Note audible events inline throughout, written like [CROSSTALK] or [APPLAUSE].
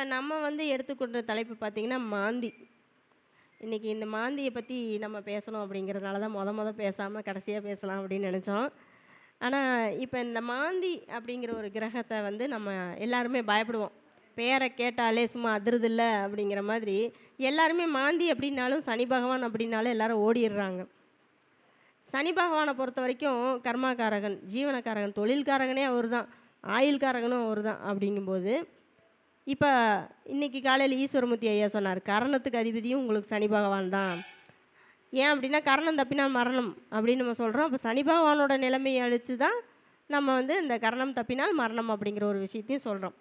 இப்போ நம்ம வந்து எடுத்துக்கொண்ட தலைப்பு பார்த்தீங்கன்னா, மாந்தி. இன்னைக்கு இந்த மாந்தியை பற்றி நம்ம பேசணும் அப்படிங்கிறதுனால தான் மொத மொதல் பேசாமல் கடைசியாக பேசலாம் அப்படின்னு நினச்சோம் ஆனால் இப்போ இந்த மாந்தி அப்படிங்கிற ஒரு கிரகத்தை வந்து நம்ம எல்லாருமே பயப்படுவோம். பேரை கேட்டாலே சும்மா அதிருதுல்ல அப்படிங்கிற மாதிரி, எல்லாருமே மாந்தி அப்படின்னாலும், சனி பகவான் அப்படின்னாலும் எல்லாரும் ஓடிடுறாங்க சனி பகவானை பொறுத்த வரைக்கும் கர்மாகாரகன், ஜீவனக்காரகன் தொழில்காரகனே அவர் தான். ஆயுள்காரகனும் அவரு தான் அப்படிங்கும்போது, இப்போ இன்னைக்கு காலையில் ஈஸ்வரமூர்த்தி ஐயா சொன்னார் கரணத்துக்கு அதிபதியும் உங்களுக்கு சனி பகவான் தான். ஏன் அப்படின்னா, கரணம் தப்பினால் மரணம் அப்படின்னு நம்ம சொல்கிறோம் அப்போ சனி பகவானோட நிலைமையை அழிச்சு தான் நம்ம வந்து இந்த கரணம் தப்பினால் மரணம் அப்படிங்கிற ஒரு விஷயத்தையும் சொல்கிறோம்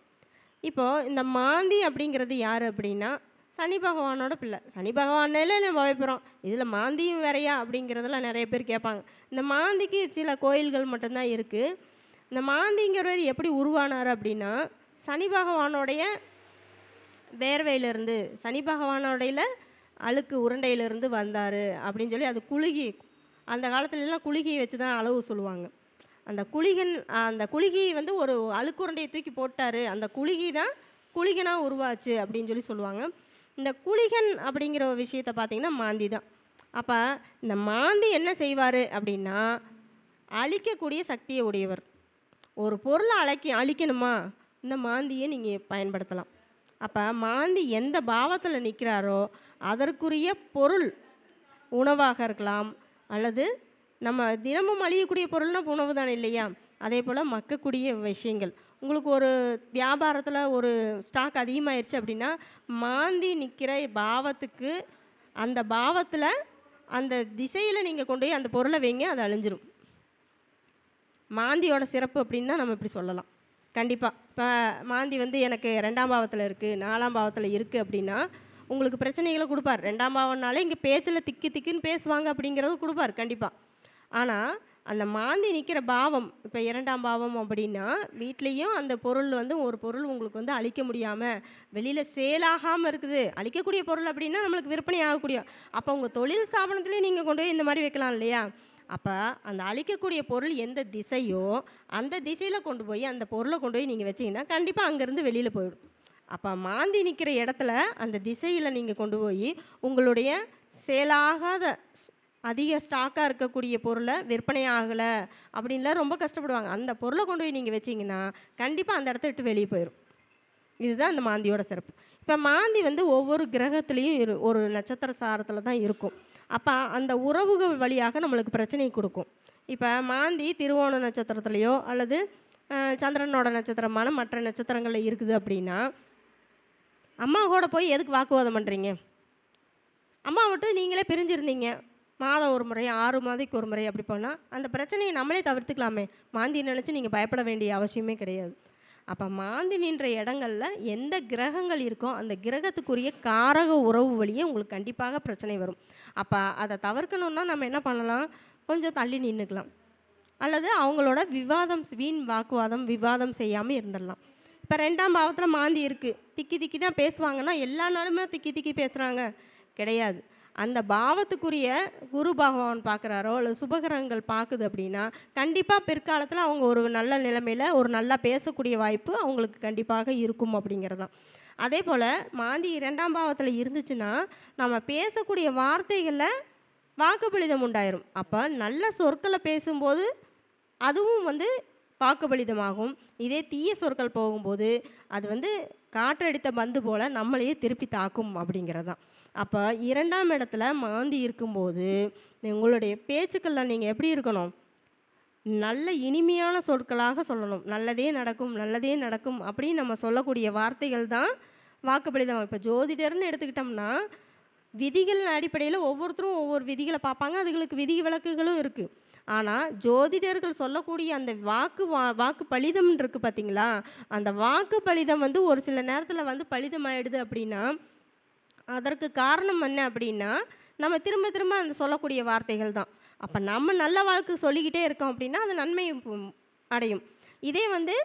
இப்போது இந்த மாந்தி அப்படிங்கிறது யார் அப்படின்னா, சனி பகவானோட பிள்ளை. சனி பகவானாலே நம்ம பயப்படுறோம். இதில் மாந்தியும் வேறையா அப்படிங்கிறதெல்லாம் நிறைய பேர் கேட்பாங்க. இந்த மாந்திக்கு சில கோயில்கள் மட்டும்தான் இருக்குது இந்த மாந்திங்கிறவர் எப்படி உருவானார் அப்படின்னா, சனி பகவானுடைய வேர்வையிலிருந்து, சனி பகவானோடையில அழுக்கு உருண்டையிலிருந்து வந்தார் அப்படின்னு சொல்லி அது குலுகி அந்த காலத்துலலாம் குலுகிய வச்சு தான் அளவு சொல்லுவாங்க. அந்த குளிகன் அந்த குலுகி வந்து ஒரு அழுக்குருண்டைய தூக்கி போட்டாரு. அந்த குலுகி தான் குழிகனாக உருவாச்சு அப்படின்னு சொல்லி சொல்லுவாங்க. இந்த குளிகன் அப்படிங்கிற ஒரு விஷயத்த பார்த்திங்கன்னா மாந்தி தான். அப்போ இந்த மாந்தி என்ன செய்வார் அப்படின்னா, அழிக்கக்கூடிய சக்தியை உடையவர். ஒரு பொருளை அழைக்க அழிக்கணுமா, இந்த மாந்தியை நீங்கள் பயன்படுத்தலாம். அப்போ மாந்தி எந்த பாவத்தில் நிற்கிறாரோ அதற்குரிய பொருள் உணவாக இருக்கலாம், அல்லது நம்ம தினமும் அழியக்கூடிய பொருள்னா உணவு தானே இல்லையா? அதேபோல மக்கக்கூடிய விஷயங்கள். உங்களுக்கு ஒரு வியாபாரத்தில் ஒரு ஸ்டாக் அதிகமாயிருச்சு அப்படின்னா, மாந்தி நிற்கிற பாவத்துக்கு, அந்த பாவத்தில் அந்த திசையில் நீங்கள் கொண்டு போய் அந்த பொருளை வைங்க, அது அழிஞ்சிரும். மாந்தியோட சிறப்பு அப்படின்னா நம்ம இப்படி சொல்லலாம். கண்டிப்பாக இப்போ மாந்தி வந்து எனக்கு ரெண்டாம் பாவத்தில் இருக்குது நாலாம் பாவத்தில் இருக்குது அப்படின்னா, உங்களுக்கு பிரச்சனைகளை கொடுப்பார் ரெண்டாம் பாவம்னாலே இங்கே பேச்சில் திக்கி திக்குன்னு பேசுவாங்க அப்படிங்கிறது கொடுப்பார் கண்டிப்பாக ஆனால் அந்த மாந்தி நிற்கிற பாவம், இப்போ இரண்டாம் பாவம் அப்படின்னா, வீட்லேயும் அந்த பொருள் வந்து ஒரு பொருள் உங்களுக்கு வந்து அழிக்க முடியாமல் வெளியில் சேல் இருக்குது. அழிக்கக்கூடிய பொருள் அப்படின்னா, நம்மளுக்கு விற்பனை ஆகக்கூடிய அப்போ உங்கள் தொழில் ஸ்தாபனத்திலயும் நீங்கள் கொண்டு போய் இந்த மாதிரி வைக்கலாம் இல்லையா? அப்போ அந்த அழிக்கக்கூடிய பொருள் எந்த திசையோ, அந்த திசையில் கொண்டு போய் அந்த பொருளை கொண்டு போய் நீங்கள் வச்சீங்கன்னா, கண்டிப்பாக அங்கேருந்து வெளியில் போயிடும். அப்போ மாந்தி நிற்கிற இடத்துல, அந்த திசையில் நீங்கள் கொண்டு போய் உங்களுடைய செயலாகாத அதிக ஸ்டாக்காக இருக்கக்கூடிய பொருளை விற்பனை ஆகலை அப்படின்லாம் ரொம்ப கஷ்டப்படுவாங்க. அந்த பொருளை கொண்டு போய் நீங்கள் வச்சிங்கன்னா கண்டிப்பாக அந்த இடத்த விட்டு வெளியே போயிடும் இதுதான் அந்த மாந்தியோட சிறப்பு. இப்போ மாந்தி வந்து ஒவ்வொரு கிரகத்துலேயும் இரு ஒரு நட்சத்திர சாரத்தில் தான் இருக்கும். அப்போ அந்த உறவுகள் வழியாக நம்மளுக்கு பிரச்சனையை கொடுக்கும் இப்போ மாந்தி திருவோண நட்சத்திரத்துலேயோ அல்லது சந்திரனோட நட்சத்திரமான மற்ற நட்சத்திரங்களில் இருக்குது அப்படின்னா, அம்மா கூட போய் எதுக்கு வாக்குவாதம் பண்ணுறீங்க அம்மா விட்டு நீங்களே பிரிஞ்சிருந்தீங்க. மாதம் ஒரு முறை, ஆறு மாதத்துக்கு ஒரு முறை அப்படி போனால் அந்த பிரச்சனையை நம்மளே தவிர்த்துக்கலாமே! மாந்தி நினச்சி நீங்கள் பயப்பட வேண்டிய அவசியமே கிடையாது. அப்போ மாந்தி நின்ற இடங்கள்ல எந்த கிரகங்கள் இருக்கோ, அந்த கிரகத்துக்குரிய காரக உறவு வழியே உங்களுக்கு கண்டிப்பாக பிரச்சனை வரும். அப்போ அதை தவிர்க்கணுன்னா நம்ம என்ன பண்ணலாம்? கொஞ்சம் தள்ளி நின்றுக்கலாம் அல்லது அவங்களோட விவாதம் வீண் வாக்குவாதம், விவாதம் செய்யாமல் இருந்துடலாம். இப்போ ரெண்டாம் பாவத்தில் மாந்தி இருக்குது திக்கி திக்கி தான் பேசுவாங்கன்னா, எல்லா நாளுமே திக்கி திக்கி பேசுகிறாங்க கிடையாது. அந்த பாவத்துக்குரிய குரு பகவான் பார்க்குறாரோ, அல்லது சுபகிரகங்கள் பார்க்குது அப்படின்னா, கண்டிப்பாக பிற்காலத்தில் அவங்க ஒரு நல்ல நிலைமையில் ஒரு நல்லா பேசக்கூடிய வாய்ப்பு அவங்களுக்கு கண்டிப்பாக இருக்கும் அப்படிங்கிறது தான். அதே போல் மாந்தி இரண்டாம் பாவத்தில் இருந்துச்சுன்னா, நம்ம பேசக்கூடிய வார்த்தைகளில் வாக்குப்பளிதம் உண்டாயிரும். அப்போ நல்ல சொற்களை பேசும்போது, அதுவும் வந்து வாக்குப்பளிதமாகும். இதே தீய சொற்கள் போகும்போது, அது வந்து காற்றடித்த பந்து போல் நம்மளையே திருப்பி தாக்கும் அப்படிங்கிறது தான். அப்போ இரண்டாம் இடத்துல மாந்தி இருக்கும்போது, உங்களுடைய பேச்சுக்களில் நீங்கள் எப்படி இருக்கணும்? நல்ல இனிமையான சொற்களாக சொல்லணும். நல்லதே நடக்கும், நல்லதே நடக்கும் அப்படின்னு நம்ம சொல்லக்கூடிய வார்த்தைகள் தான் வாக்குப்பளிதம். இப்போ ஜோதிடர்னு எடுத்துக்கிட்டோம்னா, விதிகள் அடிப்படையில் ஒவ்வொருத்தரும் ஒவ்வொரு விதிகளை பார்ப்பாங்க. அதுகளுக்கு விதி விளக்குகளும் இருக்குது ஆனால் ஜோதிடர்கள் சொல்லக்கூடிய அந்த வாக்கு வா வாக்கு பலிதம் இருக்குது பார்த்தீங்களா? அந்த வாக்கு பலிதம் வந்து ஒரு சில நேரத்தில் வந்து பலிதம் ஆயிடுது அப்படின்னா, அதற்கு காரணம் என்ன அப்படின்னா, நம்ம திரும்ப திரும்ப அந்த சொல்லக்கூடிய வார்த்தைகள் தான். அப்போ நம்ம நல்ல வாழ்க்கை சொல்லிக்கிட்டே இருக்கோம் அப்படின்னா, அது நன்மை அடையும். இதே வந்து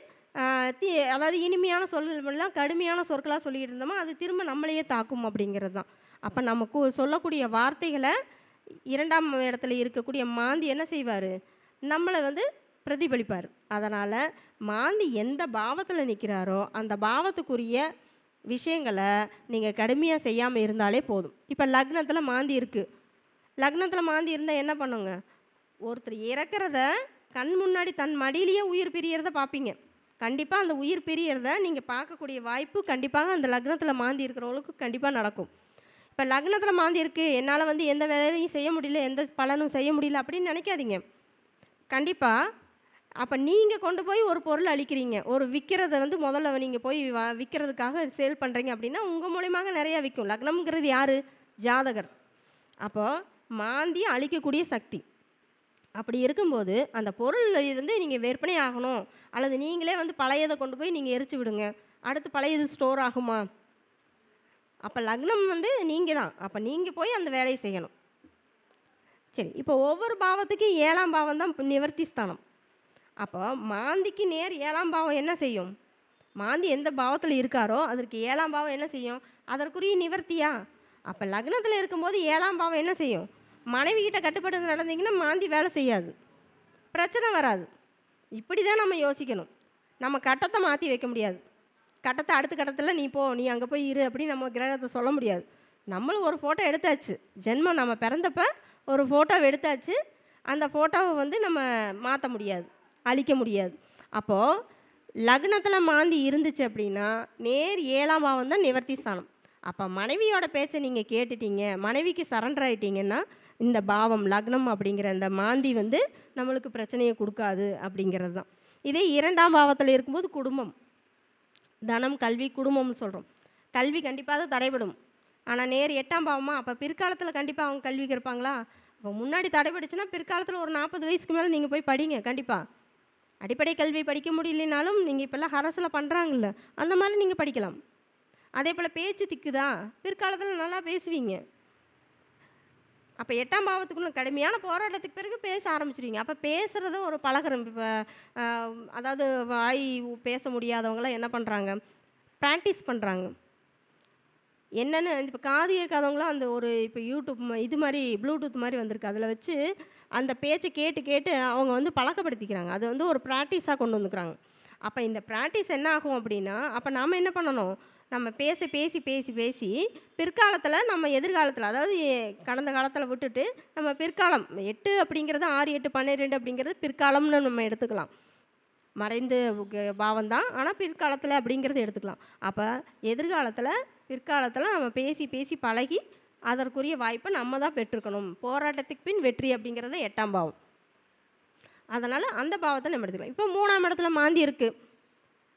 தி அதாவது இனிமையான சொல்லாம் கடுமையான சொற்களாக சொல்லிக்கிட்டு இருந்தோமா, அது திரும்ப நம்மளையே தாக்கும் அப்படிங்கிறது தான். அப்போ நமக்கு சொல்லக்கூடிய வார்த்தைகளை இரண்டாம் இடத்துல இருக்கக்கூடிய மாந்தி என்ன செய்வார் நம்மளை வந்து பிரதிபலிப்பார் அதனால் மாந்தி எந்த பாவத்தில் நிற்கிறாரோ அந்த பாவத்துக்குரிய விஷயங்களை நீங்கள் கடுமையாக செய்யாமல் இருந்தாலே போதும். இப்போ லக்னத்தில் மாந்தி இருக்குது லக்னத்தில் மாந்தி இருந்தால் என்ன பண்ணுங்க? ஒருத்தர் இறக்கிறத கண் முன்னாடி தன் மடியிலேயே உயிர் பிரியறத பார்ப்பீங்க கண்டிப்பாக அந்த உயிர் பிரியறத நீங்கள் பார்க்கக்கூடிய வாய்ப்பு கண்டிப்பாக அந்த லக்னத்தில் மாந்தி இருக்கிறவங்களுக்கு கண்டிப்பாக நடக்கும். இப்போ லக்னத்தில் மாந்தி இருக்குது என்னால் வந்து எந்த வேலையும் செய்ய முடியல எந்த பலனும் செய்ய முடியல அப்படின்னு நினைக்காதீங்க. கண்டிப்பாக அப்போ நீங்கள் கொண்டு போய் ஒரு பொருள் அழிக்கிறீங்க. ஒரு விற்கிறத வந்து முதல்ல நீங்கள் போய் வா விற்கிறதுக்காக சேல் பண்ணுறீங்க அப்படின்னா உங்கள் மூலியமாக நிறையா விற்கும் லக்னம்ங்கிறது யார்? ஜாதகர். அப்போது மாந்தி அழிக்கக்கூடிய சக்தி. அப்படி இருக்கும்போது அந்த பொருள் வந்து நீங்கள் விற்பனை ஆகணும். அல்லது நீங்களே வந்து பழையதை கொண்டு போய் நீங்கள் எரிச்சு விடுங்க. அடுத்து பழையது ஸ்டோர் ஆகுமா? அப்போ லக்னம் வந்து நீங்கள் தான் அப்போ நீங்கள் போய் அந்த வேலையை செய்யணும். சரி இப்போ ஒவ்வொரு பாவத்துக்கு ஏழாம் பாவம் தான் நிவர்த்தி ஸ்தானம். அப்போ மாந்திக்கு நேர் ஏழாம் பாவம் என்ன செய்யும்? மாந்தி எந்த பாவத்தில் இருக்காரோ அதற்கு ஏழாம் பாவம் என்ன செய்யும்? அதற்குரிய நிவர்த்தியா? அப்போ லக்னத்தில் இருக்கும்போது ஏழாம் பாவம் என்ன செய்யும்? மனைவி கிட்ட கட்டுப்பட்டு நடந்தீங்கன்னா மாந்தி வேலை செய்யாது. பிரச்சனை வராது. இப்படி தான் நம்ம யோசிக்கணும். நம்ம கட்டத்தை மாற்றி வைக்க முடியாது. கட்டத்தை அடுத்த கட்டத்தில் நீ போ நீ அங்கே போய் இரு அப்படின்னு நம்ம கிரகத்தை சொல்ல முடியாது. நம்மளும் ஒரு ஃபோட்டோ எடுத்தாச்சு. ஜென்மம் நம்ம பிறந்தப்ப ஒரு ஃபோட்டோ எடுத்தாச்சு. அந்த ஃபோட்டோவை வந்து நம்ம மாற்ற முடியாது. அழிக்க முடியாது. அப்போது லக்னத்தில் மாந்தி இருந்துச்சு அப்படின்னா நேர் ஏழாம் பாவம் தான் நிவர்த்தி ஸ்தானம். அப்போ மனைவியோட பேச்சை நீங்கள் கேட்டுட்டீங்க மனைவிக்கு சரண்டர் ஆகிட்டீங்கன்னா இந்த பாவம் லக்னம் அப்படிங்கிற இந்த மாந்தி வந்து நம்மளுக்கு பிரச்சனையை கொடுக்காது அப்படிங்கிறது தான். இதே இரண்டாம் பாவத்தில் இருக்கும்போது குடும்பம். தனம் கல்வி குடும்பம்னு சொல்கிறோம் கல்வி கண்டிப்பாக தடைபடும். ஆனால் நேர் எட்டாம் பாவமாக அப்போ பிற்காலத்தில் கண்டிப்பாக அவங்க கல்விக்கு இருப்பாங்களா? இப்போ முன்னாடி தடைபடுச்சுன்னா பிற்காலத்தில் ஒரு நாற்பது வயசுக்கு மேலே நீங்கள் போய் படிங்க கண்டிப்பாக அடிப்படை கல்வி படிக்க முடியலனாலும் நீங்கள் இப்போல்லாம் அரசில் பண்ணுறாங்கல்ல அந்த மாதிரி நீங்கள் படிக்கலாம். அதே போல் பேச்சு திக்குதா? பிற்காலத்தில் நல்லா பேசுவீங்க. அப்போ எட்டாம் பாவத்துக்குள்ள கடுமையான போராட்டத்துக்கு பிறகு பேச ஆரம்பிச்சிருவீங்க. அப்போ பேசுகிறத ஒரு பழகுறம் இப்போ அதாவது வாய் பேச முடியாதவங்களாம் என்ன பண்ணுறாங்க ப்ராக்டிஸ் பண்ணுறாங்க என்னென்னு இப்போ காது கேட்காதவங்களாம் அந்த ஒரு இப்போ யூடியூப் இது மாதிரி ப்ளூடூத் மாதிரி வந்திருக்கு. அதில் வச்சு அந்த பேச்சை கேட்டு கேட்டு அவங்க வந்து பழக்கப்படுத்திக்கிறாங்க. அது வந்து ஒரு ப்ராக்டிஸாக கொண்டு வந்துக்கிறாங்க. அப்போ இந்த ப்ராக்டிஸ் என்ன ஆகும் அப்படின்னா அப்போ நாம் என்ன பண்ணணும்? நம்ம பேச பேசி பேசி பேசி பிற்காலத்தில் நம்ம எதிர்காலத்தில் அதாவது கடந்த காலத்தில் விட்டுட்டு நம்ம பிற்காலம் எட்டு அப்படிங்கிறது ஆறு எட்டு பன்னிரெண்டு அப்படிங்கிறது பிற்காலம்னு நம்ம எடுத்துக்கலாம். மறைந்து பாவம் தான் ஆனால் பிற்காலத்தில் அப்படிங்கிறது எடுத்துக்கலாம். அப்போ எதிர்காலத்தில் பிற்காலத்தில் நம்ம பேசி பேசி பழகி அதற்குரிய வாய்ப்பை நம்ம தான் பெற்றுக்கணும் போராட்டத்துக்கு பின் வெற்றி அப்படிங்கிறது எட்டாம் பாவம். அதனால் அந்த பாவத்தை நம்ம எடுத்துக்கலாம். இப்போ மூணாம் இடத்துல மாந்தி இருக்குது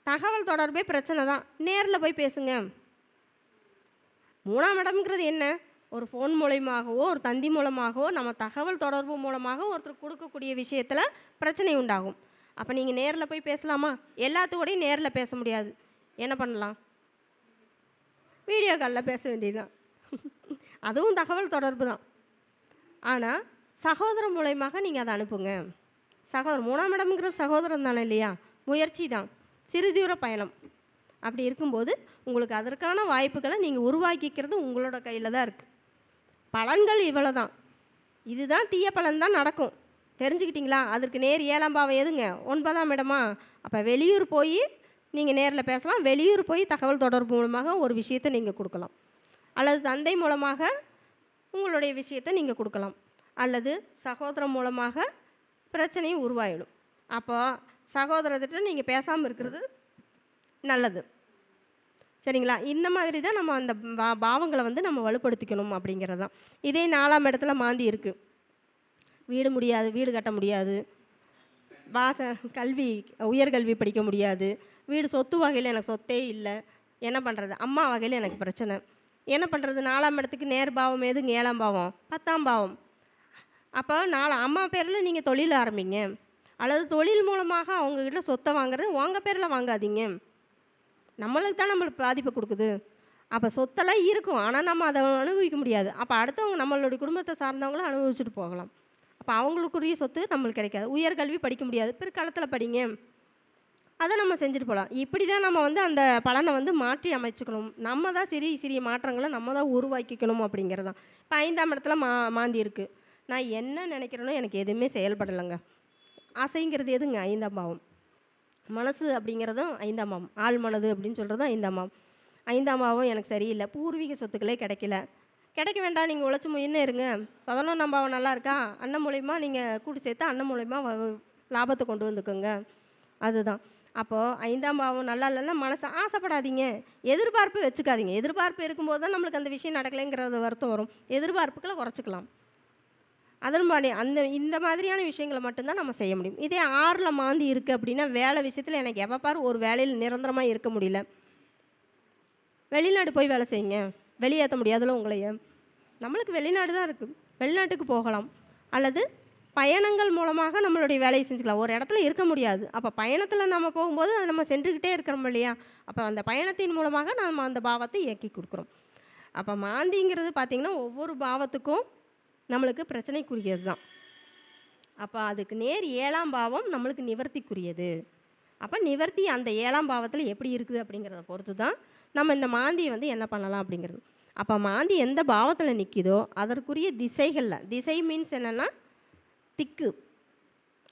தகவல் தொடர்பே பிரச்சனை தான். நேரில் போய் பேசுங்க. மூணாம் இடம்ங்கிறது என்ன? ஒரு ஃபோன் மூலயமாகவோ ஒரு தந்தி மூலமாகவோ நம்ம தகவல் தொடர்பு மூலமாக ஒருத்தர் கொடுக்கக்கூடிய விஷயத்தில் பிரச்சனை உண்டாகும். அப்போ நீங்கள் நேரில் போய் பேசலாமா? எல்லாத்துக்கூடையும் நேரில் பேச முடியாது. என்ன பண்ணலாம்? வீடியோ காலில் பேச வேண்டியதுதான். [LAUGHS] அதுவும் தகவல் தொடர்பு தான். ஆனால் சகோதரம் மூலயமாக நீங்கள் அதை அனுப்புங்க. சகோதரம் மூணாம் இடம்ங்கிறது சகோதரம் தானே இல்லையா? முயற்சி தான். சிறுதூர பயணம். அப்படி இருக்கும்போது உங்களுக்கு அதற்கான வாய்ப்புகளை நீங்கள் உருவாக்கிக்கிறது உங்களோட கையில் தான் இருக்குது பலன்கள் இவ்வளோ தான் இதுதான் தீய பலன் தான் நடக்கும். தெரிஞ்சுக்கிட்டிங்களா? அதற்கு நேர் ஏழாம் பாவம் எதுங்க? ஒன்பதாம் இடமா? அப்போ வெளியூர் போய் நீங்கள் நேரில் பேசலாம். வெளியூர் போய் தகவல் தொடர்பு மூலமாக ஒரு விஷயத்தை நீங்கள் கொடுக்கலாம். அல்லது தந்தை மூலமாக உங்களுடைய விஷயத்தை நீங்கள் கொடுக்கலாம். அல்லது சகோதரம் மூலமாக பிரச்சனையும் உருவாயிடும். அப்போ சகோதரத்திட்ட நீங்கள் பேசாமல் இருக்கிறது நல்லது. சரிங்களா? இந்த மாதிரி தான் நம்ம அந்த பா பாவங்களை வந்து நம்ம வலுப்படுத்திக்கணும் அப்படிங்கிறது தான். இதே நாலாம் இடத்துல மாந்தி இருக்குது வீடு முடியாது வீடு கட்ட முடியாது. வாச கல்வி உயர்கல்வி படிக்க முடியாது. வீடு சொத்து வகையில் எனக்கு சொத்தே இல்லை. என்ன பண்ணுறது அம்மா வகையில் எனக்கு பிரச்சனை. என்ன பண்ணுறது நாலாம் இடத்துக்கு நேர் பாவம் எதுங்க ஏழாம் பாவம். பத்தாம் பாவம். அப்போ நாலு அம்மா பேரில் நீங்கள் தொழில் ஆரம்பிங்க. அல்லது தொழில் மூலமாக அவங்கக்கிட்ட சொத்தை வாங்குறது உங்கள் பேரில் வாங்காதீங்க. நம்மளுக்கு தான் நம்மளுக்கு பாதிப்பை கொடுக்குது. அப்போ சொத்தெல்லாம் இருக்கும். ஆனால் நம்ம அதை அனுபவிக்க முடியாது. அப்போ அடுத்தவங்க நம்மளுடைய குடும்பத்தை சார்ந்தவங்களும் அனுபவிச்சுட்டு போகலாம். அப்போ அவங்களுக்குரிய சொத்து நம்மளுக்கு கிடைக்காது. உயர்கல்வி படிக்க முடியாது. பிற்காலத்தில் படிங்க. அதை நம்ம செஞ்சுட்டு போகலாம். இப்படி தான் நம்ம வந்து அந்த பலனை வந்து மாற்றி அமைச்சுக்கணும். நம்ம தான் சிறிய சிறிய மாற்றங்களை நம்ம தான் உருவாக்கிக்கணும் அப்படிங்கிறது தான் இப்போ ஐந்தாம் இடத்துல மா மாந்தி இருக்குது நான் என்ன நினைக்கிறேனோ எனக்கு எதுவுமே செயல்படலைங்க. ஆசைங்கிறது எதுங்க? ஐந்தாம் பாவம். மனசு அப்படிங்கிறதும் ஐந்தாம் பாவம். ஆள் மனது அப்படின்னு சொல்கிறதும் ஐந்தாம் பாவம். ஐந்தாம் பாவம் எனக்கு சரியில்லை. பூர்வீக சொத்துக்களே கிடைக்கல. கிடைக்க வேண்டாம். நீங்கள் உழைச்சி முன்ன இருங்க. பதினொன்றாம் பாவம் நல்லா இருக்கா? அண்ணன் மூலயமா நீங்கள் கூட்டு சேர்த்து அண்ணன் மூலயமா லாபத்தை கொண்டு வந்துக்கோங்க. அதுதான். அப்போது ஐந்தாம் பாவம் நல்லா இல்லைன்னா மனசு ஆசைப்படாதீங்க. எதிர்பார்ப்பு வச்சுக்காதீங்க. எதிர்பார்ப்பு இருக்கும்போது தான் நம்மளுக்கு அந்த விஷயம் நடக்கலைங்கிறது வருத்தம் வரும். எதிர்பார்ப்புகளை குறைச்சிக்கலாம். அதன் மாதிரி அந்த இந்த மாதிரியான விஷயங்களை மட்டும்தான் நம்ம செய்ய முடியும். இதே ஆறில் மாந்தி இருக்குது அப்படின்னா வேலை விஷயத்தில் எனக்கு எப்போ பார் ஒரு வேலையில் நிரந்தரமாக இருக்க முடியல. வெளிநாடு போய் வேலை செய்யுங்க. வெளியேற்ற முடியாதுல உங்களைய. நம்மளுக்கு வெளிநாடு தான் இருக்குது வெளிநாட்டுக்கு போகலாம். அல்லது பயணங்கள் மூலமாக நம்மளுடைய வேலையை செஞ்சுக்கலாம். ஒரு இடத்துல இருக்க முடியாது. அப்போ பயணத்தில் நம்ம போகும்போது அது நம்ம சென்றுக்கிட்டே இருக்கிறோம் இல்லையா? அப்போ அந்த பயணத்தின் மூலமாக நம்ம அந்த பாவத்தை இயக்கி கொடுக்குறோம். அப்போ மாந்திங்கிறது பார்த்திங்கன்னா ஒவ்வொரு பாவத்துக்கும் நம்மளுக்கு பிரச்சனைக்குரியது தான். அப்போ அதுக்கு நேர் ஏழாம் பாவம் நம்மளுக்கு நிவர்த்திக்குரியது. அப்போ நிவர்த்தி அந்த ஏழாம் பாவத்தில் எப்படி இருக்குது அப்படிங்கிறத பொறுத்து தான் நம்ம இந்த மாந்தியை வந்து என்ன பண்ணலாம் அப்படிங்கிறது. அப்போ மாந்தி எந்த பாவத்தில் நிற்கிதோ அதற்குரிய திசைகளில் திசை மீன்ஸ் என்னென்னா திக்கு.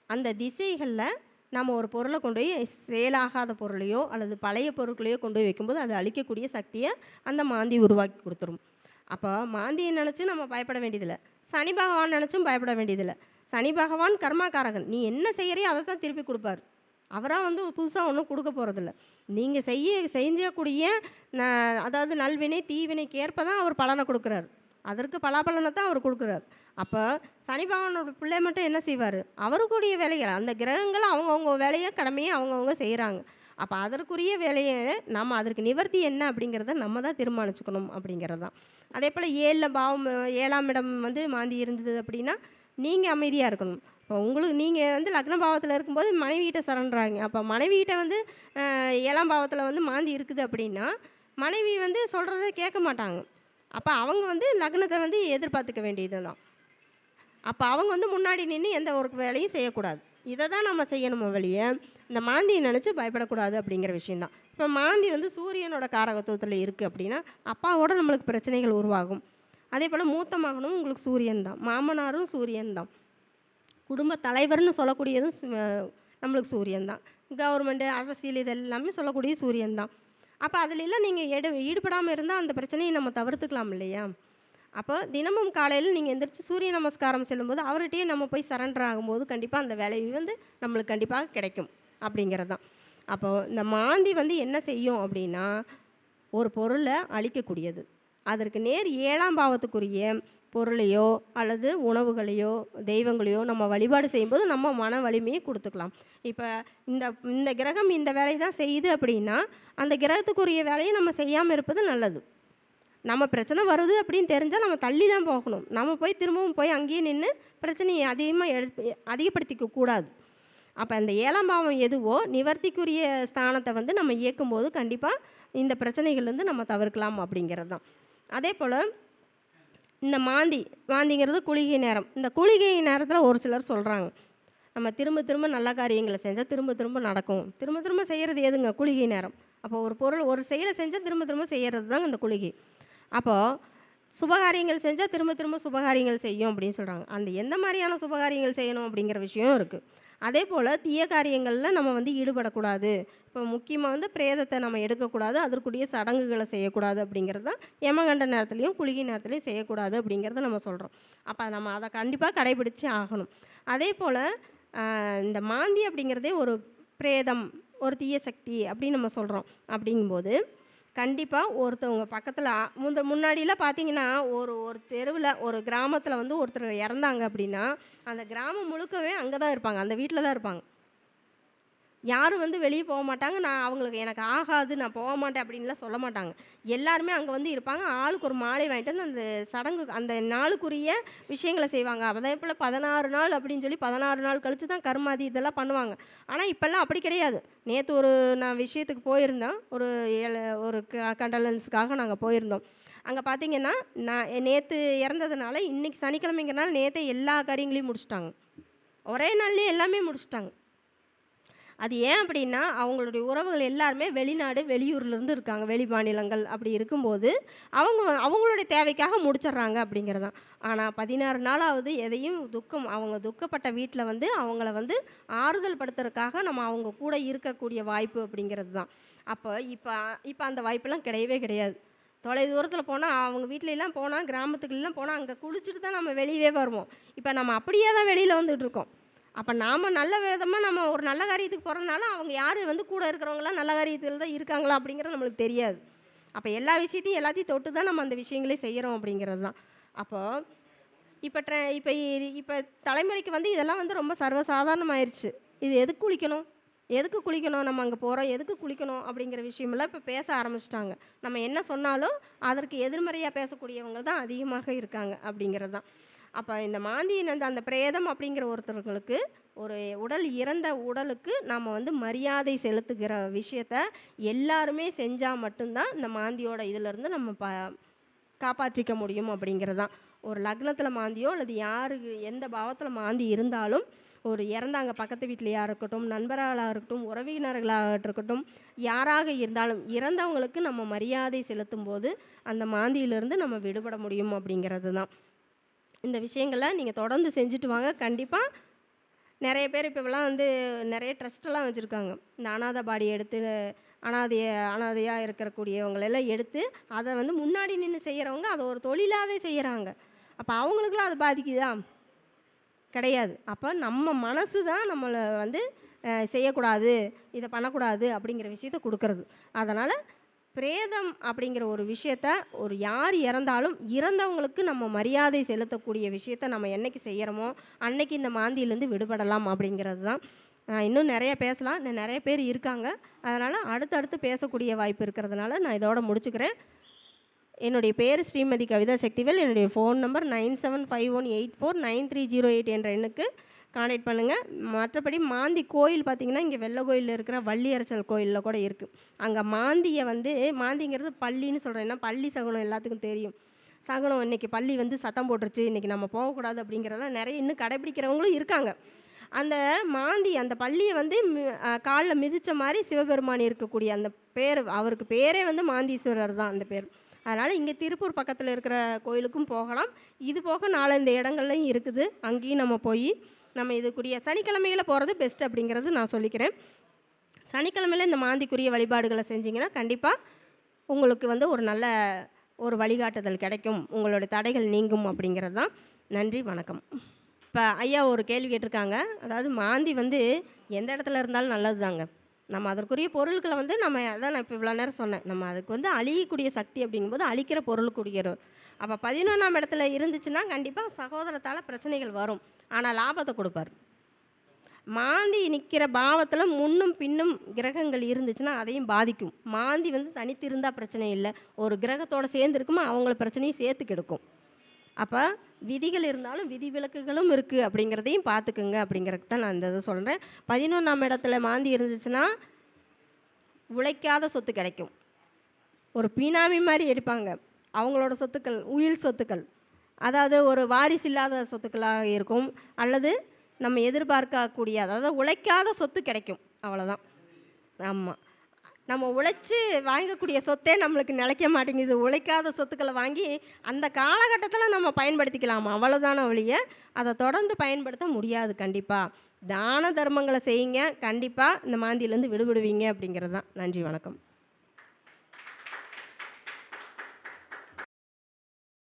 அந்த திசைகளில் நம்ம ஒரு பொருளை கொண்டு போய் செயலாகாத பொருளையோ அல்லது பழைய பொருட்களையோ கொண்டு போய் வைக்கும்போது அது அழிக்கக்கூடிய சக்தியை அந்த மாந்தி உருவாக்கி கொடுத்துரும். அப்போ மாந்தியை நினச்சி நம்ம பயப்பட வேண்டியதில்லை. சனி பகவான் நினச்சும் பயப்பட வேண்டியதில்லை. சனி பகவான் கர்மாக்காரகன். நீ என்ன செய்கிறியோ அதை தான் திருப்பி கொடுப்பார். அவராக வந்து புதுசாக ஒன்றும் கொடுக்க போகிறதில்ல நீங்கள் செய்ய செஞ்சக்கூடிய ந- அதாவது நல்வினை தீவினைக்கு ஏற்ப தான் அவர் பலனை கொடுக்குறாரு. அதற்கு பலாபலனை தான் அவர் கொடுக்குறாரு. அப்போ சனி பகவானோட பிள்ளை மட்டும் என்ன செய்வார்? அவருக்குரிய வேலைகள் அந்த கிரகங்கள் அவங்கவுங்க வேலையை கடமையை அவங்கவுங்க செய்கிறாங்க அப்போ அதற்குரிய வேலையை நம்ம அதற்கு நிவர்த்தி என்ன அப்படிங்கிறத நம்ம தான் தீர்மானிச்சுக்கணும் அப்படிங்கிறது தான். அதே போல் ஏழில் பாவம் ஏழாம் இடம் வந்து மாந்தி இருந்தது அப்படின்னா நீங்கள் அமைதியாக இருக்கணும். இப்போ உங்களுக்கு நீங்கள் வந்து லக்ன பாவத்தில் இருக்கும்போது மனைவிகிட்ட சரண்டுறாங்க. அப்போ மனைவிகிட்ட வந்து ஏழாம் பாவத்தில் வந்து மாந்தி இருக்குது அப்படின்னா மனைவி வந்து சொல்கிறத கேட்க மாட்டாங்க. அப்போ அவங்க வந்து லக்னத்தை வந்து எதிர்பார்த்துக்க வேண்டியது தான் அப்போ அவங்க வந்து முன்னாடி நின்று எந்த ஒரு வேலையும் செய்யக்கூடாது. இதை தான் நம்ம செய்யணுமோ வழிய இந்த மாந்தியை நினச்சி பயப்படக்கூடாது அப்படிங்கிற விஷயந்தான் இப்போ மாந்தி வந்து சூரியனோட காரகத்துவத்தில் இருக்குது அப்படின்னா அப்பாவோட நம்மளுக்கு பிரச்சனைகள் உருவாகும். அதே போல் மூத்த மகனும் உங்களுக்கு சூரியன் தான் மாமனாரும் சூரியன் தான் குடும்ப தலைவர்னு சொல்லக்கூடியதும் சு- நம்மளுக்கு சூரியன் தான் கவர்மெண்ட்டு அரசியல் இது எல்லாமே சொல்லக்கூடிய சூரியன் தான் அப்போ அதிலெல்லாம் நீங்கள் எடு ஈடுபடாமல் இருந்தால் அந்த பிரச்சனையை நம்ம தவிர்த்துக்கலாம் இல்லையா? அப்போ தினமும் காலையில் நீங்கள் எந்திரிச்சு சூரிய நமஸ்காரம் செல்லும்போது அவர்கிட்டயே நம்ம போய் சரண்டர் ஆகும்போது கண்டிப்பாக அந்த வேலையை வந்து நம்மளுக்கு கண்டிப்பாக கிடைக்கும் அப்படிங்கிறது தான் அப்போது இந்த மாந்தி வந்து என்ன செய்யும் அப்படின்னா ஒரு பொருளை அழிக்கக்கூடியது. அதற்கு நேர் ஏழாம் பாவத்துக்குரிய பொருளையோ அல்லது உணவுகளையோ தெய்வங்களையோ நம்ம வழிபாடு செய்யும்போது நம்ம மன வலிமையை கொடுத்துக்கலாம். இப்போ இந்த இந்த கிரகம் இந்த வேலையை தான் செய்யுது அப்படின்னா அந்த கிரகத்துக்குரிய வேலையை நம்ம செய்யாமல் இருப்பது நல்லது. நம்ம பிரச்சனை வருது அப்படின்னு தெரிஞ்சால் நம்ம தள்ளி தான் போகணும். நம்ம போய் திரும்பவும் போய் அங்கேயே நின்று பிரச்சனையை அதிகமாக எழு அதிகப்படுத்திக்க கூடாது. அப்போ அந்த ஏழாம் பாவம் எதுவோ நிவர்த்திக்குரிய ஸ்தானத்தை வந்து நம்ம இயக்கும்போது கண்டிப்பாக இந்த பிரச்சனைகள்லேருந்து நம்ம தவிர்க்கலாம் அப்படிங்கிறது தான். அதே போல் இந்த மாந்தி மாந்திங்கிறது குளிகை நேரம். இந்த குளிகை நேரத்தில் ஒரு சிலர் சொல்கிறாங்க நம்ம திரும்ப திரும்ப நல்ல காரியங்களை செஞ்சால் திரும்ப திரும்ப நடக்கும். திரும்ப திரும்ப செய்கிறது எதுங்க? குளிகை நேரம். அப்போ ஒரு பொருள் ஒரு செயலை செஞ்சால் திரும்ப திரும்ப செய்கிறது தான் இந்த குளிகை. அப்போது சுபகாரியங்கள் செஞ்சால் திரும்ப திரும்ப சுபகாரியங்கள் செய்யும் அப்படின்னு சொல்கிறாங்க அந்த எந்த மாதிரியான சுபகாரியங்கள் செய்யணும் அப்படிங்கிற விஷயம் இருக்குது அதே போல் தீய காரியங்களில் நம்ம வந்து ஈடுபடக்கூடாது. இப்போ முக்கியமாக வந்து பிரேதத்தை நம்ம எடுக்கக்கூடாது அதற்குரிய சடங்குகளை செய்யக்கூடாது அப்படிங்கிறது தான் யமகண்ட நேரத்துலையும் குளிகை நேரத்துலையும் செய்யக்கூடாது அப்படிங்கிறத நம்ம சொல்கிறோம் அப்போ நம்ம அதை கண்டிப்பாக கடைபிடிச்சு ஆகணும். அதே போல் இந்த மாந்தி அப்படிங்கிறதே ஒரு பிரேதம் ஒரு தீய சக்தி அப்படின்னு நம்ம சொல்கிறோம் அப்படிங்கும்போது கண்டிப்பாக ஒருத்தவங்க பக்கத்தில் முந்த முன்னாடிலாம் பார்த்தீங்கன்னா ஒரு ஒரு தெருவில் ஒரு கிராமத்தில் வந்து ஒருத்தர் இறந்தாங்க அப்படின்னா அந்த கிராமம் முழுக்கவே அங்கே தான் இருப்பாங்க. அந்த வீட்டில் தான் இருப்பாங்க. யாரும் வந்து வெளியே போக மாட்டாங்க. நான் அவங்களுக்கு எனக்கு ஆகாது நான் போக மாட்டேன் அப்படின்லாம் சொல்ல மாட்டாங்க. எல்லாருமே அங்கே வந்து இருப்பாங்க. ஆளுக்கு ஒரு மாலை வாங்கிட்டு வந்து அந்த சடங்கு அந்த நாளுக்குரிய விஷயங்களை செய்வாங்க. அதே போல் பதினாறு நாள் அப்படின்னு சொல்லி பதினாறு நாள் கழித்து தான் கருமாதி இதெல்லாம் பண்ணுவாங்க. ஆனால் இப்போல்லாம் அப்படி கிடையாது. நேற்று ஒரு நான் விஷயத்துக்கு போயிருந்தேன் ஒரு ஏழு ஒரு கண்டலன்ஸுக்காக நாங்கள் போயிருந்தோம். அங்கே பார்த்தீங்கன்னா நான் நேற்று இறந்ததுனால இன்றைக்கி சனிக்கிழமைங்கிறனால நேற்றே எல்லா காரியங்களையும் முடிச்சிட்டாங்க. ஒரே நாள்லேயே எல்லாமே முடிச்சிட்டாங்க. அது ஏன் அப்படின்னா அவங்களுடைய உறவுகள் எல்லாருமே வெளிநாடு வெளியூர்லேருந்து இருக்காங்க. வெளி மாநிலங்கள் அப்படி இருக்கும்போது அவங்க அவங்களுடைய தேவைக்காக முடிச்சிடுறாங்க அப்படிங்கிறதான். ஆனால் பதினாறு நாளாவது எதையும் துக்கம் அவங்க துக்கப்பட்ட வீட்டில் வந்து அவங்கள வந்து ஆறுதல் படுத்துறதுக்காக நம்ம அவங்க கூட இருக்கக்கூடிய வாய்ப்பு அப்படிங்கிறது தான் அப்போ இப்போ இப்போ அந்த வாய்ப்பெல்லாம் கிடையவே கிடையாது. தொலை தூரத்தில் போனால் அவங்க வீட்டிலலாம் போனால் கிராமத்துக்குலாம் போனால் அங்கே குளிச்சுட்டு தான் நம்ம வெளியவே வருவோம். இப்போ நம்ம அப்படியே தான் வெளியில் வந்துகிட்ருக்கோம் இருக்கோம். அப்போ நாம் நல்ல விதமாக நம்ம ஒரு நல்ல காரியத்துக்கு போகிறனால அவங்க யார் வந்து கூட இருக்கிறவங்களாம் நல்ல காரியத்தில் தான் இருக்காங்களா அப்படிங்கிறது நம்மளுக்கு தெரியாது. அப்போ எல்லா விஷயத்தையும் எல்லாத்தையும் தொட்டு தான் நம்ம அந்த விஷயங்களே செய்கிறோம் அப்படிங்கிறது தான். அப்போது இப்போ ட்ரெ இப்போ இப்போ தலைமுறைக்கு வந்து இதெல்லாம் வந்து ரொம்ப சர்வசாதாரணமாயிருச்சு. இது எதுக்கு குளிக்கணும்? எதுக்கு குளிக்கணும்? நம்ம அங்கே போகிறோம் எதுக்கு குளிக்கணும்? அப்படிங்கிற விஷயமெல்லாம் இப்போ பேச ஆரம்பிச்சிட்டாங்க. நம்ம என்ன சொன்னாலும் அதற்கு எதிர்மறையாக பேசக்கூடியவங்க தான் அதிகமாக இருக்காங்க அப்படிங்கிறது தான். அப்போ இந்த மாந்தி அந்த அந்த பிரேதம் அப்படிங்கிற ஒருத்தவங்களுக்கு ஒரு உடல் இறந்த உடலுக்கு நம்ம வந்து மரியாதை செலுத்துகிற விஷயத்த எல்லாருமே செஞ்சால் மட்டும்தான் இந்த மாந்தியோட இதிலிருந்து நம்ம ப காப்பாற்றிக்க முடியும் அப்படிங்கிறது தான் ஒரு லக்னத்தில் மாந்தியோ அல்லது யாருக்கு எந்த பாவத்தில் மாந்தி இருந்தாலும் ஒரு இறந்தாங்க பக்கத்து வீட்டிலையாக இருக்கட்டும் நண்பர்களாக இருக்கட்டும் உறவினர்களாக இருக்கட்டும் யாராக இருந்தாலும் இறந்தவங்களுக்கு நம்ம மரியாதை செலுத்தும் போது அந்த மாந்தியிலிருந்து நம்ம விடுபட முடியும் அப்படிங்கிறது தான் இந்த விஷயங்களை நீங்கள் தொடர்ந்து செஞ்சுட்டு வாங்க. கண்டிப்பாக நிறைய பேர் இப்போலாம் வந்து நிறைய ட்ரஸ்ட்டெல்லாம் வச்சுருக்காங்க. இந்த அனாதை பாடி எடுத்து அனாதைய அனாதையாக இருக்கக்கூடியவங்களெல்லாம் எடுத்து அதை வந்து முன்னாடி நின்று செய்கிறவங்க அதை ஒரு தொழிலாகவே செய்கிறாங்க அப்போ அவங்களுக்குலாம் அது பாதிக்குதா? கிடையாது. அப்போ நம்ம மனசு தான் நம்மளை வந்து செய்யக்கூடாது இதை பண்ணக்கூடாது அப்படிங்கிற விஷயத்த கொடுக்கறது. அதனால் பிரேதம் அப்படிங்கிற ஒரு விஷயத்த ஒரு யார் இறந்தாலும் இறந்தவங்களுக்கு நம்ம மரியாதை செலுத்தக்கூடிய விஷயத்த நம்ம என்னைக்கு செய்கிறோமோ அன்னைக்கு இந்த மாந்தியிலேருந்து விடுபடலாம் அப்படிங்கிறது தான். நான் இன்னும் நிறைய பேசலாம். இன்னும் நிறைய பேர் இருக்காங்க. அதனால் அடுத்தடுத்து பேசக்கூடிய வாய்ப்பு இருக்கிறதுனால நான் இதோட முடிச்சுக்கிறேன். என்னுடைய பேர் ஸ்ரீமதி கவிதா சக்திவேல். என்னுடைய phone number nine seven five one eight four nine three zero eight என்ற எண்ணுக்கு காண்டாக்ட் பண்ணுங்கள் மற்றபடி மாந்தி கோயில் பார்த்தீங்கன்னா இங்கே வெள்ளை கோயிலில் இருக்கிற வள்ளியரசல் கோயிலில் கூட இருக்குது அங்கே மாந்தியை வந்து மாந்திங்கிறது பள்ளின்னு சொல்கிறேன் ஏன்னா பள்ளி சகுனம் எல்லாத்துக்கும் தெரியும். சகுனம் இன்னைக்கு பள்ளி வந்து சத்தம் போட்டுருச்சு. இன்றைக்கி நம்ம போகக்கூடாது அப்படிங்கிறதெல்லாம் நிறைய இன்னும் கடைபிடிக்கிறவங்களும் இருக்காங்க. அந்த மாந்தி அந்த பள்ளியை வந்து காலில் மிதித்த மாதிரி சிவபெருமான் இருக்கக்கூடிய அந்த பேர் அவருக்கு பேரே வந்து மாந்தீஸ்வரர் தான் அந்த பேர். அதனால் இங்கே திருப்பூர் பக்கத்தில் இருக்கிற கோயிலுக்கும் போகலாம். இது போக நாலஞ்சு இடங்கள்லையும் இருக்குது. அங்கேயும் நம்ம போய் நம்ம இதுக்குரிய சனிக்கிழமையில் போகிறது பெஸ்ட் அப்படிங்கிறது நான் சொல்லிக்கிறேன். சனிக்கிழமையில் இந்த மாந்திக்குரிய வழிபாடுகளை செஞ்சிங்கன்னா கண்டிப்பாக உங்களுக்கு வந்து ஒரு நல்ல ஒரு வழிகாட்டுதல் கிடைக்கும். உங்களோட தடைகள் நீங்கும் அப்படிங்கிறது தான். நன்றி வணக்கம். இப்போ ஐயா ஒரு கேள்வி கேட்டிருக்காங்க. அதாவது மாந்தி வந்து எந்த இடத்துல இருந்தாலும் நல்லது தாங்க நம்ம அதற்குரிய பொருட்களை வந்து நம்ம அதான் நான் இப்போ இவ்வளோ நேரம் சொன்னேன். நம்ம அதுக்கு வந்து அழியக்கூடிய சக்தி அப்படிங்கும்போது அழிக்கிற பொருள் குடிக்கிற அப்போ பதினொன்றாம் இடத்துல இருந்துச்சுன்னா கண்டிப்பாக சகோதரத்தால் பிரச்சனைகள் வரும். ஆனால் லாபத்தை கொடுப்பார். மாந்தி நிற்கிற பாவத்தில் முன்னும் பின்னும் கிரகங்கள் இருந்துச்சுன்னா அதையும் பாதிக்கும். மாந்தி வந்து தனித்து இருந்தால் பிரச்சனை இல்லை. ஒரு கிரகத்தோட சேர்ந்து இருக்குமோ அவங்கள பிரச்சனையும் சேர்த்து கெடுக்கும். அப்போ விதிகள் இருந்தாலும் விதி விலக்குகளும் இருக்குது அப்படிங்கிறதையும் பார்த்துக்குங்க அப்படிங்கிறதுக்கு தான் நான் இந்த இதை சொல்கிறேன் பதினொன்றாம் இடத்துல மாந்தி இருந்துச்சுன்னா உழைக்காத சொத்து கிடைக்கும். ஒரு பீனாமி மாதிரி எடுப்பாங்க. அவங்களோட சொத்துக்கள் உயில் சொத்துக்கள். அதாவது ஒரு வாரிசு இல்லாத சொத்துக்களாக இருக்கும். அல்லது நம்ம எதிர்பார்க்கக்கூடிய அதாவது உழைக்காத சொத்து கிடைக்கும். அவ்வளோதான் ஆமாம் நம்ம உழைச்சி வாங்கக்கூடிய சொத்தே நம்மளுக்கு நிலைக்க மாட்டேங்குது. உழைக்காத சொத்துக்களை வாங்கி அந்த காலகட்டத்தில் நம்ம பயன்படுத்திக்கலாம்? அவ்வளோதான ஒழிய அதை தொடர்ந்து பயன்படுத்த முடியாது கண்டிப்பாக தான தர்மங்களை செய்யுங்க. கண்டிப்பாக இந்த மாந்தியிலேருந்து விடுபடுவீங்க அப்படிங்கிறது தான் நன்றி வணக்கம்.